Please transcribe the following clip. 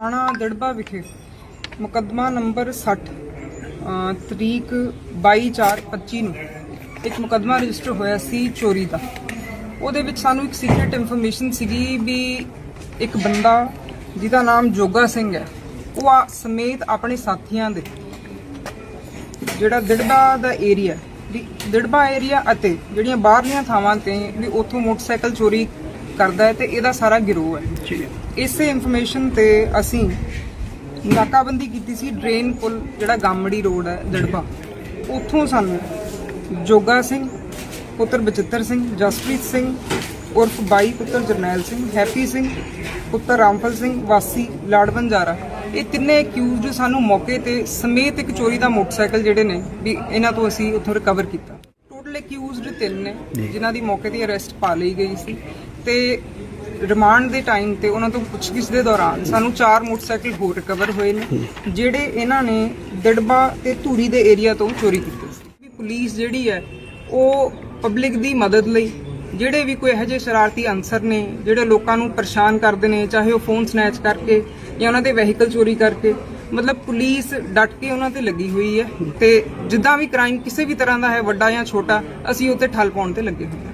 ਥਾਣਾ ਦੜਬਾ ਵਿਖੇ ਮੁਕੱਦਮਾ ਨੰਬਰ 60 ਤਰੀਕ 22/4/25 ਨੂੰ ਇੱਕ ਮੁਕੱਦਮਾ ਰਜਿਸਟਰ ਹੋਇਆ ਸੀ ਚੋਰੀ ਦਾ। ਉਹਦੇ ਵਿੱਚ ਸਾਨੂੰ ਇੱਕ ਸੀਕ੍ਰੀਟ ਇਨਫੋਰਮੇਸ਼ਨ ਸੀਗੀ ਵੀ ਇੱਕ ਬੰਦਾ ਜਿਹਦਾ ਨਾਮ ਜੋਗਾ ਸਿੰਘ ਹੈ, ਉਹ ਆ ਸਮੇਤ ਆਪਣੇ ਸਾਥੀਆਂ ਦੇ। ਜਿਹੜਾ ਦਿੜਬਾ ਦਾ ਏਰੀਆ ਵੀ ਦਿੜਬਾ ਏਰੀਆ ਅਤੇ ਜਿਹੜੀਆਂ ਬਾਹਰਲੀਆਂ ਥਾਵਾਂ ਤੇ ਵੀ ਉੱਥੋਂ ਮੋਟਰਸਾਈਕਲ ਚੋਰੀ ਕਰਦਾ ਹੈ ਤੇ ਇਹਦਾ ਸਾਰਾ ਗਿਰੋਹ ਹੈ। ਠੀਕ ਹੈ। ਇਸੇ ਇਨਫੋਰਮੇਸ਼ਨ ਤੇ ਅਸੀਂ ਨਾਕਾਬੰਦੀ ਕੀਤੀ ਸੀ ਡਰੇਨ ਪੁਲ ਜਿਹੜਾ ਗਾਮੜੀ ਰੋਡ ਹੈ ਦੜਬਾ ਉੱਥੋਂ ਸਾਨੂੰ ਜੋਗਾ ਸਿੰਘ ਪੁੱਤਰ ਬਚਿੱਤਰ ਸਿੰਘ ਜਸਪ੍ਰੀਤ ਸਿੰਘ ਉਰਫ ਬਾਈ ਪੁੱਤਰ ਜਰਨੈਲ ਸਿੰਘ ਹੈਪੀ ਸਿੰਘ ਪੁੱਤਰ ਰਾਮਫਲ ਸਿੰਘ ਵਾਸੀ ਲਾੜਬੰਜਾਰਾ ਇਹ ਤਿੰਨੇ ਅਕਿਊਜ਼ਡ ਸਾਨੂੰ ਮੌਕੇ ਤੇ ਸਮੇਤ ਇੱਕ ਚੋਰੀ ਦਾ ਮੋਟਰਸਾਈਕਲ ਜਿਹੜੇ ਨੇ ਵੀ ਇਹਨਾਂ ਤੋਂ ਅਸੀਂ ਉੱਥੋਂ ਰਿਕਵਰ ਕੀਤਾ। ਟੋਟਲ ਅਕਿਊਜ਼ਡ ਤਿੰਨ ਨੇ ਜਿਨ੍ਹਾਂ ਦੀ ਮੌਕੇ ਤੇ ਅਰੈਸਟ ਪਾ ਲਈ ਗਈ ਸੀ। ਤੇ ਰਿਮਾਂਡ ਦੇ ਟਾਈਮ ਤੇ ਉਹਨਾਂ ਤੋਂ ਪੁੱਛਗਿੱਛ ਦੇ ਦੌਰਾਨ ਸਾਨੂੰ ਚਾਰ ਮੋਟਰਸਾਈਕਲ ਹੋਰ ਰਿਕਵਰ ਹੋਏ ਨੇ, ਜਿਹੜੇ ਇਹਨਾਂ ਨੇ ਦਿੜਬਾ ਤੇ ਧੂਰੀ ਦੇ ਏਰੀਆ ਤੋਂ ਚੋਰੀ ਕੀਤੇ ਸੀ। ਪੁਲਿਸ ਜਿਹੜੀ ਹੈ, ਉਹ ਪਬਲਿਕ ਦੀ ਮਦਦ ਲਈ ਜਿਹੜੇ ਵੀ ਕੋਈ ਇਹੋ ਜਿਹੇ ਸ਼ਰਾਰਤੀ ਅਨਸਰ ਨੇ, ਜਿਹੜੇ ਲੋਕਾਂ ਨੂੰ ਪਰੇਸ਼ਾਨ ਕਰਦੇ ਨੇ, ਚਾਹੇ ਉਹ ਫੋਨ ਸਨੈਚ ਕਰਕੇ ਜਾਂ ਉਹਨਾਂ ਦੇ ਵਹੀਕਲ ਚੋਰੀ ਕਰਕੇ, ਮਤਲਬ ਪੁਲਿਸ ਡਟ ਕੇ ਉਹਨਾਂ ਤੇ ਲੱਗੀ ਹੋਈ ਹੈ ਤੇ ਜਿੱਦਾਂ ਵੀ ਕ੍ਰਾਈਮ ਕਿਸੇ ਵੀ ਤਰ੍ਹਾਂ ਦਾ ਹੈ, ਵੱਡਾ ਜਾਂ ਛੋਟਾ, ਅਸੀਂ ਉੱਤੇ ਠੱਲ ਪਾਉਣ ਤੇ ਲੱਗੇ ਹੋਏ ਹਾਂ।